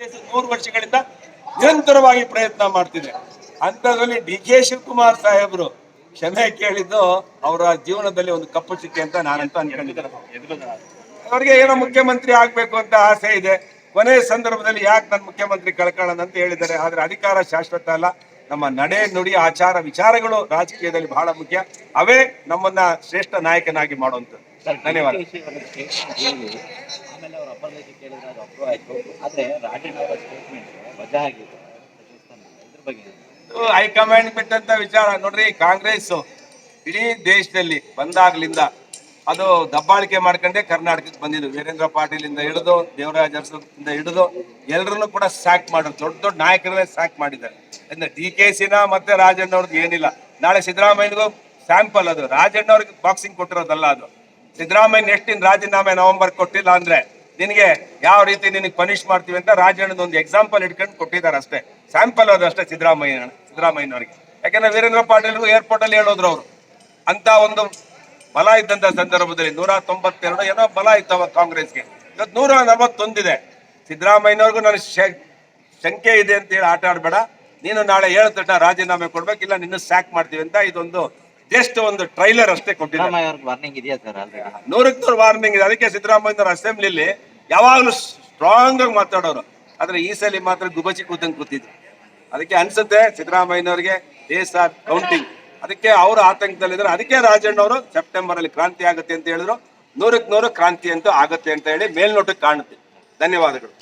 ನೂರು ವರ್ಷಗಳಿಂದ ನಿರಂತರವಾಗಿ ಪ್ರಯತ್ನ ಮಾಡ್ತಿದೆ. ಅಂತದಲ್ಲಿ ಡಿ ಕೆ ಶಿವಕುಮಾರ್ ಸಾಹೇಬರು ಕ್ಷಮೆ ಕೇಳಿದ್ದು ಅವರ ಜೀವನದಲ್ಲಿ ಒಂದು ಕಪ್ಪು ಚುಕ್ಕೆ ಅಂತ ನಾನಂತ ಅನ್ಕೊಂಡಿದ್ದೇನೆ. ಅವರಿಗೆ ಏನೋ ಮುಖ್ಯಮಂತ್ರಿ ಆಗ್ಬೇಕು ಅಂತ ಆಸೆ ಇದೆ. ಕೊನೆ ಸಂದರ್ಭದಲ್ಲಿ ಯಾಕೆ ನನ್ನ ಮುಖ್ಯಮಂತ್ರಿ ಕಳ್ಕೊಳ್ಳೋಣ ಅಂತ ಹೇಳಿದ್ದಾರೆ. ಆದ್ರೆ ಅಧಿಕಾರ ಶಾಶ್ವತ ಅಲ್ಲ. ನಮ್ಮ ನಡೆ ನುಡಿ ಆಚಾರ ವಿಚಾರಗಳು ರಾಜಕೀಯದಲ್ಲಿ ಬಹಳ ಮುಖ್ಯ. ಅವೇ ನಮ್ಮನ್ನ ಶ್ರೇಷ್ಠ ನಾಯಕನಾಗಿ ಮಾಡುವಂತ ಧನ್ಯವಾದ. ಹೈಕಮಾಂಡ್ ಬಿಟ್ಟಂತ ವಿಚಾರ ನೋಡ್ರಿ ಕಾಂಗ್ರೆಸ್ ಇಡೀ ದೇಶದಲ್ಲಿ ಬಂದಾಗ್ಲಿಂದ ಅದು ದಬ್ಬಾಳಿಕೆ ಮಾಡ್ಕೊಂಡೆ ಕರ್ನಾಟಕಕ್ಕೆ ಬಂದಿದ್ದು. ವೀರೇಂದ್ರ ಪಾಟೀಲ್ ಇಂದ ಹಿಡಿದು, ದೇವರಾಜ ಅರಸಿಂದ ಹಿಡಿದು ಎಲ್ಲರನ್ನು ಕೂಡ ಸ್ಯಾಕ್ ಮಾಡಿದ್ರು ದೊಡ್ಡ ದೊಡ್ಡ ನಾಯಕರನ್ನೇ ಸ್ಯಾಕ್ ಮಾಡಿದ್ದಾರೆ. ಅಂದ್ರೆ ಡಿ ಕೆ ಸಿನ ಮತ್ತೆ ರಾಜಣ್ಣ ಅವ್ರದ್ದು ಏನಿಲ್ಲ. ನಾಳೆ ಸಿದ್ದರಾಮಯ್ಯನಿಗೂ ಸ್ಯಾಂಪಲ್ ಅದು. ರಾಜಣ್ಣ ಅವ್ರಿಗೆ ಬಾಕ್ಸಿಂಗ್ ಕೊಟ್ಟಿರೋದಲ್ಲ ಅದು. ಸಿದ್ದರಾಮಯ್ಯ ಎಷ್ಟಿನ ರಾಜೀನಾಮೆ ನವೆಂಬರ್ ಕೊಟ್ಟಿಲ್ಲ ಅಂದ್ರೆ ನಿನಗೆ ಯಾವ ರೀತಿ ನಿನಗೆ ಪನಿಷ್ ಮಾಡ್ತೀವಿ ಅಂತ ರಾಜಣ್ಣದ ಒಂದು ಎಕ್ಸಾಂಪಲ್ ಇಟ್ಕೊಂಡು ಕೊಟ್ಟಿದ್ದಾರೆ ಅಷ್ಟೇ. ಸ್ಯಾಂಪಲ್ ಅದು ಅಷ್ಟೇ ಸಿದ್ದರಾಮಯ್ಯ ಸಿದ್ದರಾಮಯ್ಯನವ್ರಿಗೆ. ಯಾಕಂದ್ರೆ ವೀರೇಂದ್ರ ಪಾಟೀಲ್ಗೂ ಏರ್ಪೋರ್ಟ್ ಅಲ್ಲಿ ಹೇಳೋದ್ರು ಅವರು. ಅಂತ ಒಂದು ಬಲ ಇದ್ದಂತ ಸಂದರ್ಭದಲ್ಲಿ ನೂರ ತೊಂಬತ್ತೆರಡು ಏನೋ ಬಲ ಇತ್ತವ ಕಾಂಗ್ರೆಸ್ಗೆ. ಇವತ್ತು ನೂರ ನಲವತ್ತೊಂದಿದೆ. ಸಿದ್ದರಾಮಯ್ಯನವ್ರಿಗೂ ನನಗೆ ಶ- ಶಂಕೆ ಇದೆ ಅಂತ ಹೇಳಿ ಆಟ ಆಡ್ಬೇಡ. ನೀನು ನಾಳೆ ಏಳು ತಟ್ಟ ರಾಜೀನಾಮೆ ಕೊಡ್ಬೇಕಿಲ್ಲ ನಿನ್ನ ಸ್ಯಾಕ್ ಮಾಡ್ತೀವಿ ಅಂತ ಇದೊಂದು ಜಸ್ಟ್ ಒಂದು ಟ್ರೈಲರ್ ಅಷ್ಟೇ ವಾರ್ನಿಂಗ್ ಇದೆಯಾ ಸರ್ ನೂರಕ್ಕೆ ನೂರು ವಾರ್ನಿಂಗ್ ಇದೆ. ಅದಕ್ಕೆ ಸಿದ್ದರಾಮಯ್ಯನವ್ರ ಅಸೆಂಬ್ಲಿಲಿ ಯಾವಾಗಲೂ ಸ್ಟ್ರಾಂಗ್ ಆಗಿ ಮಾತಾಡೋರು. ಆದ್ರೆ ಈ ಸಲ ಮಾತ್ರ ಗುಬಚಿ ಕೂತಂಗೆ ಕೂತಿದ್ರು. ಅದಕ್ಕೆ ಅನ್ಸುತ್ತೆ ದೇಸ್ ಆರ್ ಕೌಂಟಿಂಗ್ ಅದಕ್ಕೆ ಅವರು ಆತಂಕದಲ್ಲಿದ್ದಾರೆ. ಅದಕ್ಕೆ ರಾಜಣ್ಣ ಅವರು ಸೆಪ್ಟೆಂಬರ್ ಅಲ್ಲಿ ಕ್ರಾಂತಿ ಆಗುತ್ತೆ ಅಂತ ಹೇಳಿದ್ರು. ನೂರಕ್ಕೆ ನೂರು ಕ್ರಾಂತಿ ಅಂತೂ ಆಗುತ್ತೆ ಅಂತ ಹೇಳಿ ಮೇಲ್ನೋಟಕ್ಕೆ ಕಾಣುತ್ತೆ. ಧನ್ಯವಾದಗಳು.